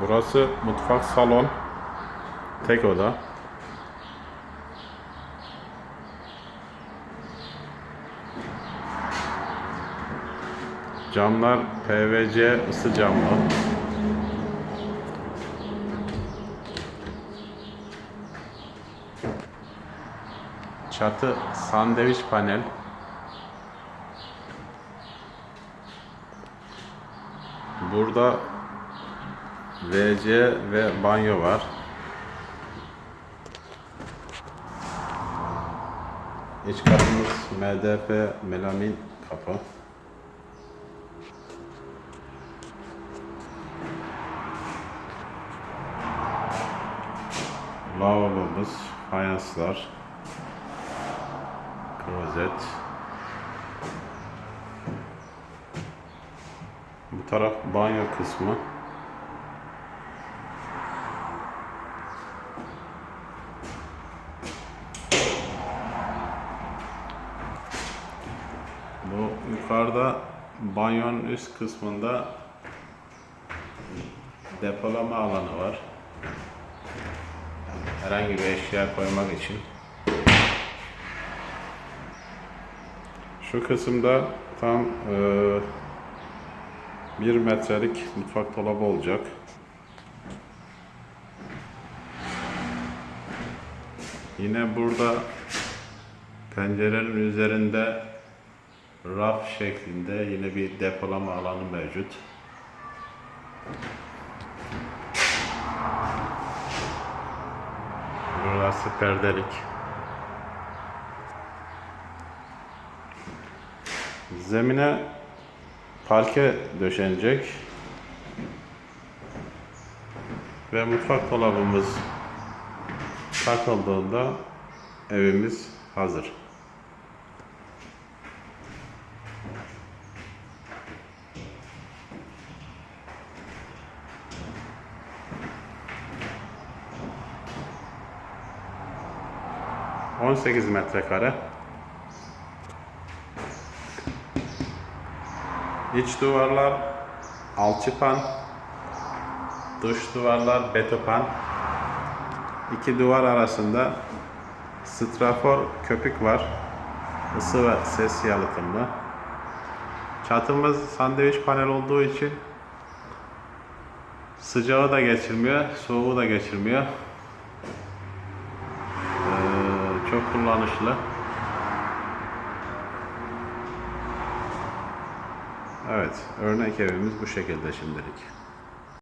Burası mutfak salon. Tek oda. Camlar PVC ısı camlı. Çatı sandviç panel. Burada WC ve banyo var. İç kapımız MDF melamin kapı. Lavabomuz, fayanslar, klozet. Bu taraf banyo kısmı. Bu yukarıda banyonun üst kısmında depolama alanı var. Herhangi bir eşya koymak için. Şu kısımda tam eee 1 metrelik mutfak dolabı olacak. Yine burada pencerenin üzerinde raf şeklinde yine bir depolama alanı mevcut. Burası perdelik. Zemine parke döşenecek. Ve mutfak dolabımız takıldığında evimiz hazır. On sekiz metrekare. İç duvarlar alçıpan, dış duvarlar betopan. İki duvar arasında strafor köpük var. Isı ve ses yalıtımlı. Çatımız sandviç panel olduğu için sıcağı da geçirmiyor, soğuğu da geçirmiyor. Çok kullanışlı. Evet, örnek evimiz bu şekilde şimdilik.